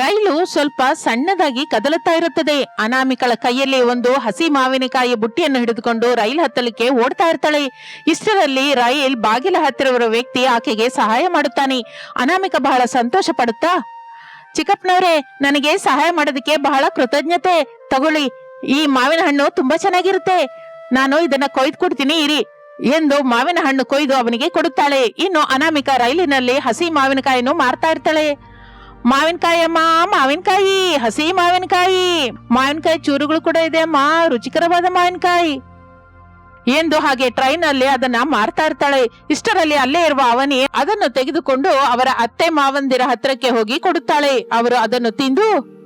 ರೈಲು ಸ್ವಲ್ಪ ಸಣ್ಣದಾಗಿ ಕದಲುತ್ತಾ ಇರುತ್ತದೆ. ಅನಾಮಿಕಳ ಕೈಯಲ್ಲಿ ಒಂದು ಹಸಿ ಮಾವಿನಕಾಯಿ ಬುಟ್ಟಿಯನ್ನು ಹಿಡಿದುಕೊಂಡು ರೈಲ್ ಹತ್ತಲಿಕ್ಕೆ ಓಡ್ತಾ ಇರ್ತಾಳೆ. ಇಷ್ಟರಲ್ಲಿ ರೈಲ್ ಬಾಗಿಲ ಹತ್ತಿರವಿರುವ ವ್ಯಕ್ತಿ ಆಕೆಗೆ ಸಹಾಯ ಮಾಡುತ್ತಾನೆ. ಅನಾಮಿಕ ಬಹಳ ಸಂತೋಷ ಪಡುತ್ತಾ, ಚಿಕ್ಕಪ್ಪನವರೇ, ನನಗೆ ಸಹಾಯ ಮಾಡೋದಕ್ಕೆ ಬಹಳ ಕೃತಜ್ಞತೆ. ತಗೊಳ್ಳಿ, ಈ ಮಾವಿನ ಹಣ್ಣು ತುಂಬಾ ಚೆನ್ನಾಗಿರುತ್ತೆ. ನಾನು ಇದನ್ನ ಕೊಯ್ದು ಕೊಡ್ತೀನಿ, ಇರಿ ಎಂದು ಮಾವಿನ ಹಣ್ಣು ಕೊಯ್ದು ಅವನಿಗೆ ಕೊಡುತ್ತಾಳೆ. ಇನ್ನು ಅನಾಮಿಕ ರೈಲಿನಲ್ಲಿ ಹಸಿ ಮಾವಿನಕಾಯಿಯನ್ನು ಮಾರ್ತಾ ಇರ್ತಾಳೆ. ಮಾವಿನಕಾಯಿ ಅಮ್ಮ, ಮಾವಿನಕಾಯಿ, ಹಸಿ ಮಾವಿನಕಾಯಿ ಮಾವಿನಕಾಯಿ ಚೂರುಗಳು ಕೂಡ ಇದೆ ಅಮ್ಮ, ರುಚಿಕರವಾದ ಮಾವಿನಕಾಯಿ. ಎಂದು ಹಾಗೆ ಟ್ರೈನ್ ಅಲ್ಲಿ ಅದನ್ನ ಮಾರ್ತಾ ಇರ್ತಾಳೆ. ಇಷ್ಟರಲ್ಲಿ ಅಲ್ಲೇ ಇರುವ ಅವನಿ ಅದನ್ನು ತೆಗೆದುಕೊಂಡು ಅವರ ಅತ್ತೆ ಮಾವಂದಿರ ಹತ್ರಕ್ಕೆ ಹೋಗಿ ಕೊಡುತ್ತಾಳೆ. ಅವರು ಅದನ್ನು ತಿಂದು,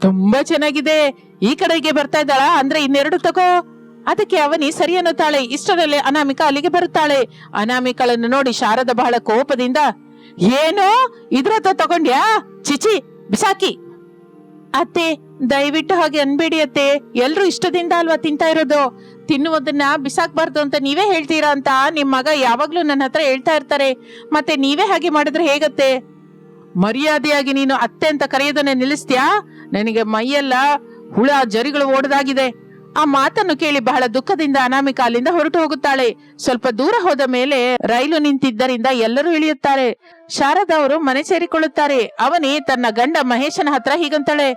ತುಂಬಾ ಚೆನ್ನಾಗಿದೆ. ಈ ಕಡೆಗೆ ಬರ್ತಾ ಇದ್ದಾಳ. ಅಂದ್ರೆ ಇನ್ನೆರಡು ತಗೋ. ಅದಕ್ಕೆ ಅವನಿ ಸರಿ ಅನ್ನುತ್ತಾಳೆ. ಇಷ್ಟರಲ್ಲಿ ಅನಾಮಿಕ ಅಲ್ಲಿಗೆ ಬರುತ್ತಾಳೆ. ಅನಾಮಿಕಳನ್ನು ನೋಡಿ ಶಾರದ ಬಹಳ ಕೋಪದಿಂದ ಏನು? ಇದ್ರತ್ತ ತಗೊಂಡ್ಯಾ? ಚಿಚಿ ಬಿಸಾಕಿ. ಅತ್ತೆ, ದಯವಿಟ್ಟು ಹಾಗೆ ಅನ್ಬೇಡಿ ಅತ್ತೆ. ಎಲ್ರು ಇಷ್ಟದಿಂದ ಅಲ್ವಾ ತಿಂತಾ ಇರೋದು? ತಿನ್ನುವುದನ್ನ ಬಿಸಾಕ್ಬಾರ್ದು ಅಂತ ನೀವೇ ಹೇಳ್ತೀರಾ ಅಂತ ನಿಮ್ ಮಗ ಯಾವಾಗ್ಲೂ ನನ್ನ ಹತ್ರ ಹೇಳ್ತಾ ಇರ್ತಾರೆ. ಮತ್ತೆ ನೀವೇ ಹಾಗೆ ಮಾಡಿದ್ರೆ ಹೇಗತ್ತೆ? ಮರ್ಯಾದೆಯಾಗಿ ನೀನು ಅತ್ತೆ ಅಂತ ಕರೆಯೋದನ್ನ ನಿಲ್ಲಿಸ್ತೀಯಾ? ನನಗೆ ಮೈಯೆಲ್ಲ ಹುಳ, ಜರಿಗಳು ಓಡದಾಗಿದೆ. ಆ ಮಾತನ್ನು ಕೇಳಿ ಬಹಳ ದುಃಖದಿಂದ ಅನಾಮಿಕ ಅಲ್ಲಿಂದ ಹೊರಟು ಹೋಗುತ್ತಾಳೆ. ಸ್ವಲ್ಪ ದೂರ ಹೋದ ಮೇಲೆ ರೈಲು ನಿಂತಿದ್ದರಿಂದ ಎಲ್ಲರೂ ಇಳಿಯುತ್ತಾರೆ. ಶಾರದಾ ಅವರು ಮನೆ ಸೇರಿಕೊಳ್ಳುತ್ತಾರೆ. ಅವನೇ ತನ್ನ ಗಂಡ ಮಹೇಶನ ಹತ್ರ ಹೀಗಂತಾಳೆ.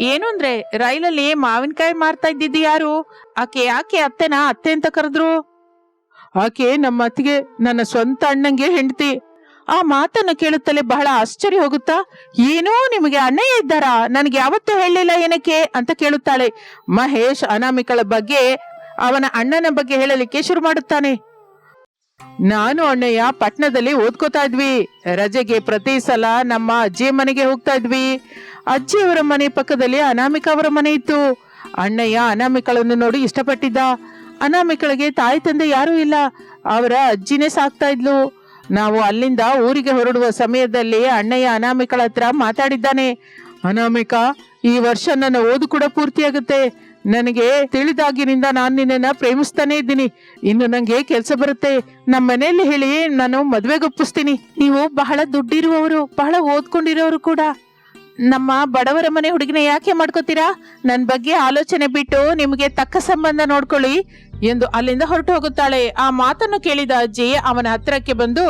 ಏನು ಅಂದ್ರೆ, ರೈಲಲ್ಲಿ ಮಾವಿನಕಾಯಿ ಮಾರ್ತಾ ಇದ್ದಿದ್ದು ಯಾರು? ಆಕೆ ಯಾಕೆ ಅತ್ತೆನ ಅತ್ತೆ ಅಂತ ಕರೆದ್ರು? ಆಕೆ ನಮ್ಮ ಅತ್ತಿಗೆ ನನ್ನ ಸ್ವಂತ ಅಣ್ಣಂಗೆ ಹೆಂಡತಿ. ಆ ಮಾತನ್ನು ಕೇಳುತ್ತಲೇ ಬಹಳ ಆಶ್ಚರ್ಯ ಹೋಗುತ್ತಾ, ಏನೋ ನಿಮಗೆ ಅಣ್ಣಯ್ಯ ಇದ್ದಾರಾ? ನನಗೆ ಯಾವತ್ತೂ ಹೇಳಲಿಲ್ಲ ಏನಕ್ಕೆ ಅಂತ ಕೇಳುತ್ತಾಳೆ. ಮಹೇಶ್ ಅನಾಮಿಕಳ ಬಗ್ಗೆ, ಅವನ ಅಣ್ಣನ ಬಗ್ಗೆ ಹೇಳಲಿಕ್ಕೆ ಶುರು ಮಾಡುತ್ತಾನೆ. ನಾನು ಅಣ್ಣಯ್ಯ ಪಟ್ನದಲ್ಲಿ ಓದ್ಕೋತಾ ಇದ್ವಿ. ರಜೆಗೆ ಪ್ರತಿ ಸಲ ನಮ್ಮ ಅಜ್ಜಿ ಮನೆಗೆ ಹೋಗ್ತಾ ಇದ್ವಿ. ಅಜ್ಜಿಯವರ ಮನೆ ಪಕ್ಕದಲ್ಲಿ ಅನಾಮಿಕ ಅವರ ಮನೆ ಇತ್ತು. ಅಣ್ಣಯ್ಯ ಅನಾಮಿಕಳನ್ನು ನೋಡಿ ಇಷ್ಟಪಟ್ಟಿದ್ದ. ಅನಾಮಿಕಳಿಗೆ ತಾಯಿ ತಂದೆ ಯಾರೂ ಇಲ್ಲ. ಅವರ ಅಜ್ಜಿನೇ ಸಾಕ್ತಾ ಇದ್ಲು. ನಾವು ಅಲ್ಲಿಂದ ಊರಿಗೆ ಹೊರಡುವ ಸಮಯದಲ್ಲಿ ಅಣ್ಣಯ್ಯ ಅನಾಮಿಕಳ ಹತ್ರ ಮಾತಾಡಿದ್ದಾನೆ. ಅನಾಮಿಕ, ಈ ವರ್ಷ ನನ್ನ ಓದು ಕೂಡ ಪೂರ್ತಿಯಾಗುತ್ತೆ. ನನಗೆ ತಿಳಿದಾಗಿನಿಂದ ನಾನು ನಿನ್ನನ್ನ ಪ್ರೇಮಿಸ್ತಾನೆ ಇದ್ದೀನಿ. ಇನ್ನು ನಂಗೆ ಕೆಲಸ ಬರುತ್ತೆ. ನಮ್ಮ ಮನೆಯಲ್ಲಿ ಹೇಳಿ ನಾನು ಮದ್ವೆಗೊಪ್ಪಿಸ್ತೀನಿ ನೀವು ಬಹಳ ದುಡ್ಡಿರುವವರು, ಬಹಳ ಓದ್ಕೊಂಡಿರೋರು ಕೂಡ. ನಮ್ಮ ಬಡವರ ಮನೆ ಹುಡುಗಿನ ಯಾಕೆ ಮಾಡ್ಕೋತೀರಾ? ನನ್ನ ಬಗ್ಗೆ ಆಲೋಚನೆ ಬಿಟ್ಟು ನಿಮಗೆ ತಕ್ಕ ಸಂಬಂಧ ನೋಡ್ಕೊಳ್ಳಿ. ಎಂದು ಅಲ್ಲಿಂದ ಹೊರಟು ಹೋಗುತ್ತಾಳೆ. ಆ ಮಾತನ್ನು ಕೇಳಿದ ಅಜ್ಜಿ ಅವನ ಹತ್ತಿರಕ್ಕೆ ಬಂದು,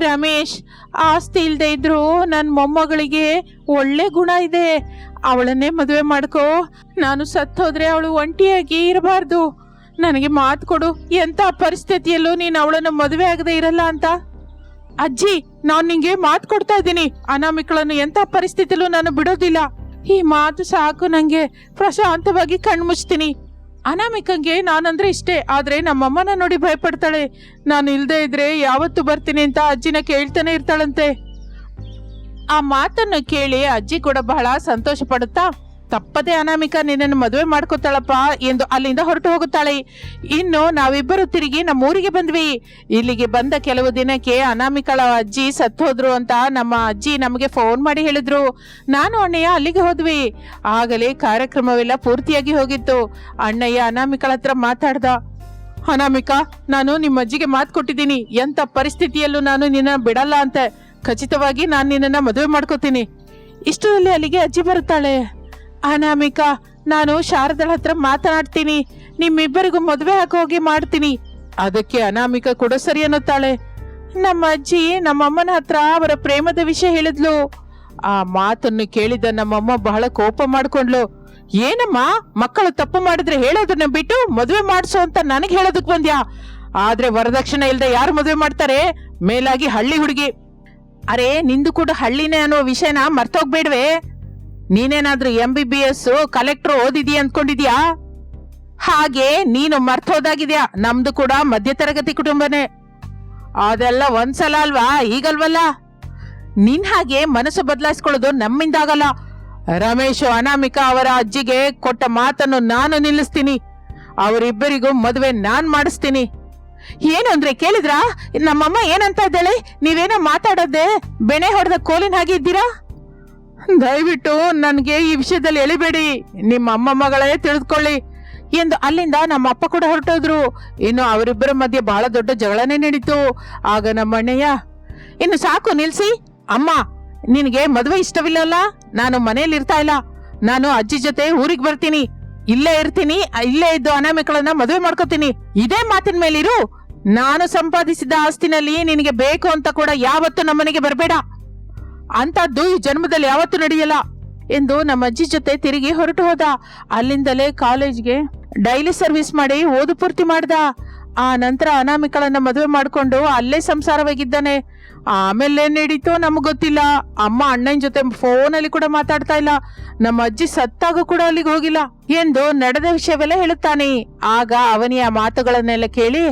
ರಮೇಶ್, ಆಸ್ತಿ ಇಲ್ಲದೆ ಇದ್ರು ನನ್ನ ಮೊಮ್ಮಗಳಿಗೆ ಒಳ್ಳೆ ಗುಣ ಇದೆ. ಅವಳನ್ನೇ ಮದುವೆ ಮಾಡ್ಕೋ. ನಾನು ಸತ್ತೋದ್ರೆ ಅವಳು ಒಂಟಿಯಾಗಿ ಇರಬಾರ್ದು. ನನಗೆ ಮಾತು ಕೊಡು. ಎಂತ ಪರಿಸ್ಥಿತಿಯಲ್ಲೂ ನೀನು ಅವಳನ್ನು ಮದುವೆ ಆಗದೆ ಇರಲ್ಲ ಅಂತ? ಅಜ್ಜಿ, ನಾನು ನಿಂಗೆ ಮಾತು ಕೊಡ್ತಾ ಇದ್ದೀನಿ. ಅನಾಮಿಕಳನ್ನು ಎಂತ ಪರಿಸ್ಥಿತಿಯಲ್ಲೂ ನಾನು ಬಿಡೋದಿಲ್ಲ. ಈ ಮಾತು ಸಾಕು ನಂಗೆ. ಪ್ರಶಾಂತವಾಗಿ ಕಣ್ಮುಚ್ತೀನಿ. ಅನಾಮಿಕಂಗೆ ನಾನಂದ್ರೆ ಇಷ್ಟೇ, ಆದರೆ ನಮ್ಮಮ್ಮನ ನೋಡಿ ಭಯಪಡ್ತಾಳೆ. ನಾನು ಇಲ್ಲದೆ ಇದ್ರೆ ಯಾವತ್ತು ಬರ್ತೀನಿ ಅಂತ ಅಜ್ಜಿನ ಕೇಳ್ತಾನೆ ಇರ್ತಾಳಂತೆ. ಆ ಮಾತನ್ನು ಕೇಳಿ ಅಜ್ಜಿ ಕೂಡ ಬಹಳ ಸಂತೋಷ ಪಡುತ್ತಾ ತಪ್ಪದೆ ಅನಾಮಿಕ ನಿನ್ನನ್ನು ಮದುವೆ ಮಾಡ್ಕೋತಾಳಪ್ಪ ಎಂದು ಅಲ್ಲಿಂದ ಹೊರಟು ಹೋಗುತ್ತಾಳೆ. ಇನ್ನು ನಾವಿಬ್ಬರು ತಿರುಗಿ ನಮ್ಮ ಊರಿಗೆ ಬಂದ್ವಿ. ಇಲ್ಲಿಗೆ ಬಂದ ಕೆಲವು ದಿನಕ್ಕೆ ಅನಾಮಿಕಳ ಅಜ್ಜಿ ಸತ್ತೋದ್ರು ಅಂತ ನಮ್ಮ ಅಜ್ಜಿ ನಮಗೆ ಫೋನ್ ಮಾಡಿ ಹೇಳಿದ್ರು. ನಾನು ಅಣ್ಣಯ್ಯ ಅಲ್ಲಿಗೆ ಹೋದ್ವಿ. ಆಗಲೇ ಕಾರ್ಯಕ್ರಮವೆಲ್ಲ ಪೂರ್ತಿಯಾಗಿ ಹೋಗಿತ್ತು. ಅಣ್ಣಯ್ಯ ಅನಾಮಿಕಳ ಹತ್ರ ಮಾತಾಡ್ದ, ಅನಾಮಿಕಾ, ನಾನು ನಿಮ್ಮ ಅಜ್ಜಿಗೆ ಮಾತು ಕೊಟ್ಟಿದ್ದೀನಿ. ಎಂತ ಪರಿಸ್ಥಿತಿಯಲ್ಲೂ ನಾನು ನಿನ್ನ ಬಿಡಲ್ಲ ಅಂತ. ಖಚಿತವಾಗಿ ನಾನು ನಿನ್ನನ್ನು ಮದುವೆ ಮಾಡ್ಕೋತೀನಿ. ಇಷ್ಟರಲ್ಲಿ ಅಲ್ಲಿಗೆ ಅಜ್ಜಿ ಬರುತ್ತಾಳೆ. ಅನಾಮಿಕಾ, ನಾನು ಶಾರದಳ ಹತ್ರ ಮಾತನಾಡ್ತೀನಿ. ನಿಮ್ಮಿಬ್ಬರಿಗೂ ಮದುವೆ ಹಾಕೋಗಿ ಮಾಡ್ತೀನಿ. ಅದಕ್ಕೆ ಅನಾಮಿಕಾ ಕೂಡ ಸರಿ ಅನ್ನುತ್ತಾಳೆ. ನಮ್ಮ ಅಜ್ಜಿ ನಮ್ಮಮ್ಮನ ಹತ್ರ ಅವರ ಪ್ರೇಮದ ವಿಷಯ ಹೇಳಿದ್ಲು. ಆ ಮಾತನ್ನು ಕೇಳಿದ ನಮ್ಮಮ್ಮ ಬಹಳ ಕೋಪ ಮಾಡ್ಕೊಂಡ್ಲು ಏನಮ್ಮ, ಮಕ್ಕಳು ತಪ್ಪು ಮಾಡಿದ್ರೆ ಹೇಳೋದನ್ನ ಬಿಟ್ಟು ಮದುವೆ ಮಾಡಿಸು ಅಂತ ನನಗೆ ಹೇಳೋದಕ್ ಬಂದ್ಯಾ? ಆದ್ರೆ ವರದಕ್ಷಿಣೆ ಇಲ್ಲದೆ ಯಾರು ಮದುವೆ ಮಾಡ್ತಾರೆ? ಮೇಲಾಗಿ ಹಳ್ಳಿ ಹುಡುಗಿ. ಅರೆ, ನಿಂದು ಕೂಡ ಹಳ್ಳಿನೇ ಅನ್ನೋ ವಿಷಯನ ಮರ್ತೋಗ್ಬೇಡ್ವೆ? ನೀನೇನಾದ್ರೂ M B B S collector ಓದಿದೀಯ ಅಂದ್ಕೊಂಡಿದ್ಯಾ ಹಾಗೆ ನೀನು ಮರ್ತೋದಾಗಿದ್ಯಾ? ನಮ್ದು ಕೂಡ ಮಧ್ಯತರಗತಿ ಕುಟುಂಬನೇ. ಅದೆಲ್ಲ ಒಂದ್ಸಲ ಅಲ್ವಾ? ಈಗಲ್ವಲ್ಲ? ನಿನ್ ಹಾಗೆ ಮನಸ್ಸು ಬದಲಾಯಿಸ್ಕೊಳ್ಳೋದು ನಮ್ಮಿಂದ ಆಗಲ್ಲ ರಮೇಶ್ ಅನಾಮಿಕಾ ಅವರ ಅಜ್ಜಿಗೆ ಕೊಟ್ಟ ಮಾತನ್ನು ನಾನು ನಿಲ್ಲಿಸ್ತೀನಿ. ಅವರಿಬ್ಬರಿಗೂ ಮದುವೆ ನಾನ್ ಮಾಡಿಸ್ತೀನಿ. ಏನು ಅಂದ್ರೆ ಕೇಳಿದ್ರಾ? ನಮ್ಮಮ್ಮ ಏನಂತ ಇದ್ದಾಳೆ? ನೀವೇನೋ ಮಾತಾಡೋದೆ ಬೆಣೆ ಹೊಡೆದ ಕೋಲಿನ ಹಾಗೆ ಇದ್ದೀರಾ? ದಯವಿಟ್ಟು ನನಗೆ ಈ ವಿಷಯದಲ್ಲಿ ಎಳಿಬೇಡಿ. ನಿಮ್ಮ ಅಮ್ಮ ಮಗಳೇ ತಿಳಿದುಕೊಳ್ಳಿ ಎಂದು ಅಲ್ಲಿಂದ ನಮ್ಮ ಅಪ್ಪ ಕೂಡ ಹೊರಟೋದ್ರು. ಇನ್ನು ಅವರಿಬ್ಬರ ಮಧ್ಯೆ ಬಹಳ ದೊಡ್ಡ ಜಗಳನೇ ನಡೀತು. ಆಗ ನಮ್ಮ ಅಣ್ಣಯ್ಯ ಇನ್ನು ಸಾಕು ನಿಲ್ಸಿ. ಅಮ್ಮ, ನಿನಗೆ ಮದುವೆ ಇಷ್ಟವಿಲ್ಲಲ್ಲ? ನಾನು ಮನೇಲಿ ಇರ್ತಾ ಇಲ್ಲ. ನಾನು ಅಜ್ಜಿ ಜೊತೆ ಊರಿಗೆ ಬರ್ತೀನಿ. ಇಲ್ಲೇ ಇರ್ತೀನಿ, ಇಲ್ಲೇ ಇದ್ದು ಅನಾಮಿಕಳನ್ನ ಮದುವೆ ಮಾಡ್ಕೋತೀನಿ. ಇದೇ ಮಾತಿನ ಮೇಲಿರು. ನಾನು ಸಂಪಾದಿಸಿದ ಆಸ್ತಿನಲ್ಲಿ ನಿನಗೆ ಬೇಕು ಅಂತ ಕೂಡ ಯಾವತ್ತೂ ನಮ್ಮನೆಗೆ ಬರಬೇಡ. ಅಂತದ್ದು ಈ ಜನ್ಮದಲ್ಲಿ ಯಾವತ್ತೂ ನಡೆಯಲ್ಲ ಎಂದು ನಮ್ಮ ಅಜ್ಜಿ ಜೊತೆ ತಿರುಗಿ ಹೊರಟು ಹೋದ. ಅಲ್ಲಿಂದಲೇ ಕಾಲೇಜ್ಗೆ ಡೈಲಿ ಸರ್ವಿಸ್ ಮಾಡಿ ಓದು ಪೂರ್ತಿ ಮಾಡ್ದ. ಆ ನಂತರ ಅನಾಮಿಕಳನ್ನ ಮದುವೆ ಮಾಡಿಕೊಂಡು ಅಲ್ಲೇ ಸಂಸಾರವಾಗಿದ್ದಾನೆ. ಆಮೇಲೆ ಏನ್ ನಡೀತೋ ನಮ್ಗೆ ಗೊತ್ತಿಲ್ಲ. ಅಮ್ಮ ಅಣ್ಣನ ಜೊತೆ ಫೋನಲ್ಲಿ ಕೂಡ ಮಾತಾಡ್ತಾ ಇಲ್ಲ. ನಮ್ಮ ಅಜ್ಜಿ ಸತ್ತಾಗ ಕೂಡ ಅಲ್ಲಿಗೆ ಹೋಗಿಲ್ಲ ಎಂದು ನಡೆದ ವಿಷಯವೆಲ್ಲ ಹೇಳುತ್ತಾನೆ. ಆಗ ಅವನಿಯ ಮಾತುಗಳನ್ನೆಲ್ಲ ಕೇಳಿ,